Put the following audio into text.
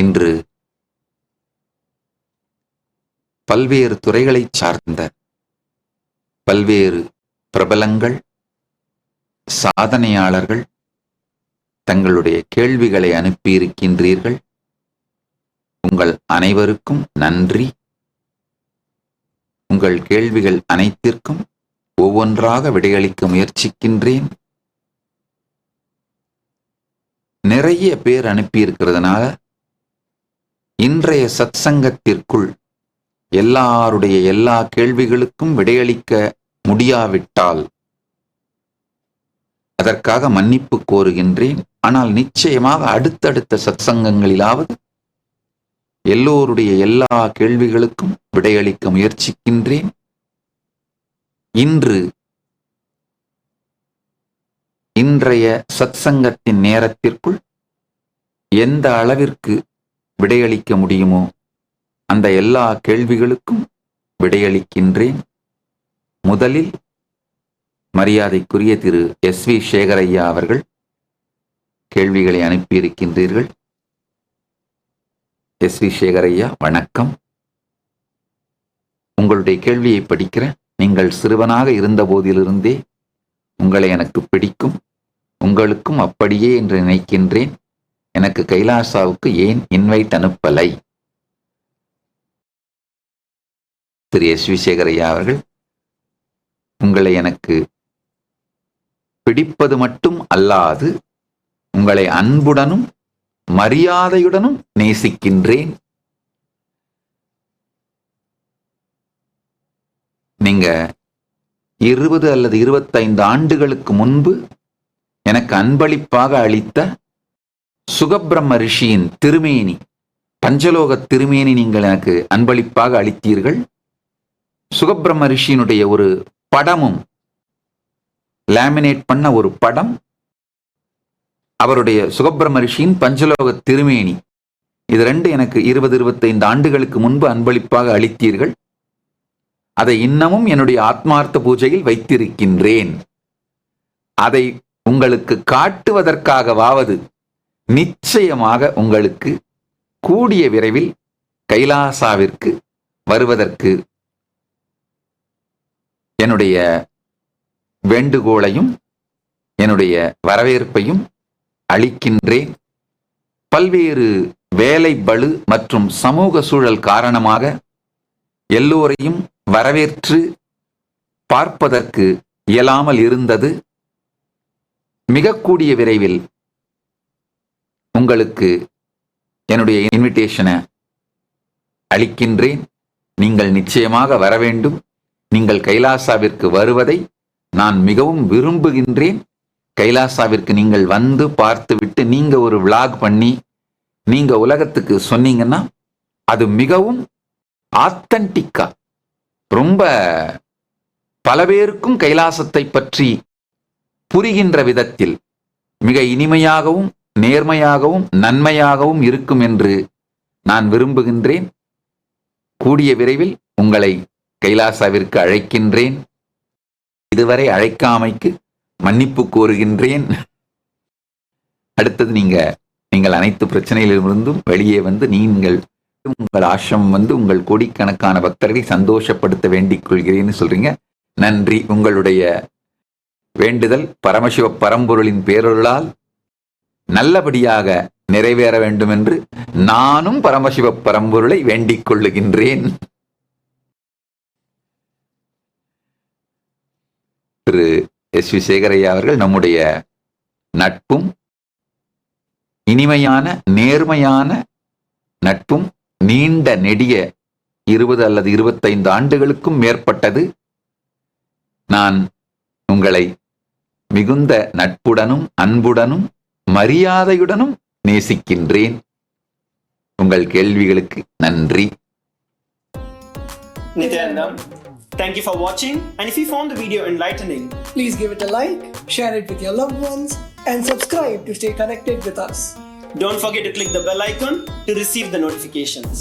இன்று பல்வேறு துறைகளை சார்ந்த பல்வேறு பிரபலங்கள் சாதனையாளர்கள் தங்களுடைய கேள்விகளை அனுப்பியிருக்கின்றீர்கள். உங்கள் அனைவருக்கும் நன்றி. உங்கள் கேள்விகள் அனைத்திற்கும் ஒவ்வொன்றாக விடையளிக்க முயற்சிக்கின்றேன். நிறைய பேர் அனுப்பியிருக்கிறதுனால இன்றைய சத்சங்கத்திற்குள் எல்லாருடைய எல்லா கேள்விகளுக்கும் விடையளிக்க முடியாவிட்டால் அதற்காக மன்னிப்பு கோருகின்றேன். ஆனால் நிச்சயமாக அடுத்தடுத்த சத்சங்கங்களிலாவது எல்லோருடைய எல்லா கேள்விகளுக்கும் விடையளிக்க முயற்சிக்கின்றேன். இன்று இன்றைய சத்சங்கத்தின் நேரத்திற்குள் எந்த அளவிற்கு விடையளிக்க முடியுமோ? அந்த எல்லா கேள்விகளுக்கும் விடையளிக்கின்றேன். முதலில் மரியாதைக்குரிய திரு எஸ் வி சேகரையா அவர்கள் கேள்விகளை அனுப்பியிருக்கின்றீர்கள். எஸ் வி சேகரையா வணக்கம். உங்களுடைய கேள்வியை படிக்கிற நீங்கள் சிறுவனாக இருந்த போதிலிருந்தே உங்களை எனக்கு பிடிக்கும். உங்களுக்கும் அப்படியே என்று நினைக்கின்றேன். எனக்கு கைலாசாவுக்கு ஏன் இன்வைட் அனுப்பலை? திரு எஸ். வி சேகரையா அவர்கள் உங்களை எனக்கு பிடிப்பது மட்டும் அல்லாது உங்களை அன்புடனும் மரியாதையுடனும் நேசிக்கின்றேன். நீங்க இருபது அல்லது இருபத்தைந்து ஆண்டுகளுக்கு முன்பு எனக்கு அன்பளிப்பாக அளித்த சுகபிரம்ம ரிஷியின் திருமேனி பஞ்சலோக திருமேனி நீங்கள் எனக்கு அன்பளிப்பாக அளித்தீர்கள். சுகபிரம்ம ரிஷியினுடைய ஒரு படமும் லேமினேட் பண்ண ஒரு படம் அவருடைய சுகப்பிரம ரிஷியின் பஞ்சலோக திருமேனி. இது ரெண்டு எனக்கு இருபது இருபத்தைந்து ஆண்டுகளுக்கு முன்பு அன்பளிப்பாக அளித்தீர்கள். அதை இன்னமும் என்னுடைய ஆத்மார்த்த பூஜையில் வைத்திருக்கின்றேன். அதை உங்களுக்கு காட்டுவதற்காகவாவது நிச்சயமாக உங்களுக்கு கூடிய விரைவில் கைலாசாவிற்கு வருவதற்கு என்னுடைய வேண்டுகோளையும் என்னுடைய வரவேற்பையும் அளிக்கின்றேன். பல்வேறு வேலை பளு மற்றும் சமூக சூழல் காரணமாக எல்லோரையும் வரவேற்று பார்ப்பதற்கு இயலாமல் இருந்தது. மிக கூடிய விரைவில் உங்களுக்கு என்னுடைய இன்விடேஷனை அளிக்கின்றேன். நீங்கள் நிச்சயமாக வர வேண்டும். நீங்கள் கைலாசாவிற்கு வருவதை நான் மிகவும் விரும்புகின்றேன். கைலாசாவிற்கு நீங்கள் வந்து பார்த்துவிட்டு நீங்க ஒரு விளாக் பண்ணி நீங்க உலகத்துக்கு சொன்னீங்கன்னா அது மிகவும் ஆத்தன்டிக்கா ரொம்ப பல பேருக்கும் கைலாசத்தை பற்றி புரிகின்ற விதத்தில் மிக இனிமையாகவும் நேர்மையாகவும் நன்மையாகவும் இருக்கும் என்று நான் விரும்புகின்றேன். கூடிய விரைவில் உங்களை கைலாசாவிற்கு அழைக்கின்றேன். இதுவரை அழைக்காமைக்கு மன்னிப்பு கோருகின்றேன். அடுத்தது நீங்க நீங்கள் அனைத்து பிரச்சனையிலிருந்தும் வெளியே வந்து நீங்கள் உங்கள் ஆஷம் வந்து உங்கள் கோடிக்கணக்கான பக்தர்களை சந்தோஷப்படுத்த வேண்டிக் கொள்கிறேன்னு சொல்றீங்க. நன்றி. உங்களுடைய வேண்டுதல் பரமசிவ பரம்பொருளின் பேரொருளால் நல்லபடியாக நிறைவேற வேண்டும் என்று நானும் பரமசிவ பரம்பொருளை வேண்டிக் கொள்ளுகின்றேன். திரு எஸ் வி சேகரையா அவர்கள் நம்முடைய நட்பும் இனிமையான நேர்மையான நட்பும் நீண்ட நெடிய இருபது அல்லது இருபத்தைந்து ஆண்டுகளுக்கும் மேற்பட்டது. நான் உங்களை மிகுந்த நட்புடனும் அன்புடனும் மரியாதையுடனும் நேசிக்கின்றேன் உங்கள் கேள்விகளுக்கு நன்றி Nithyanandam thank you for watching. And if you found the video enlightening, Please give it a like, share it with your loved ones, and subscribe to stay connected with us. don't forget to click the bell icon to receive the notifications.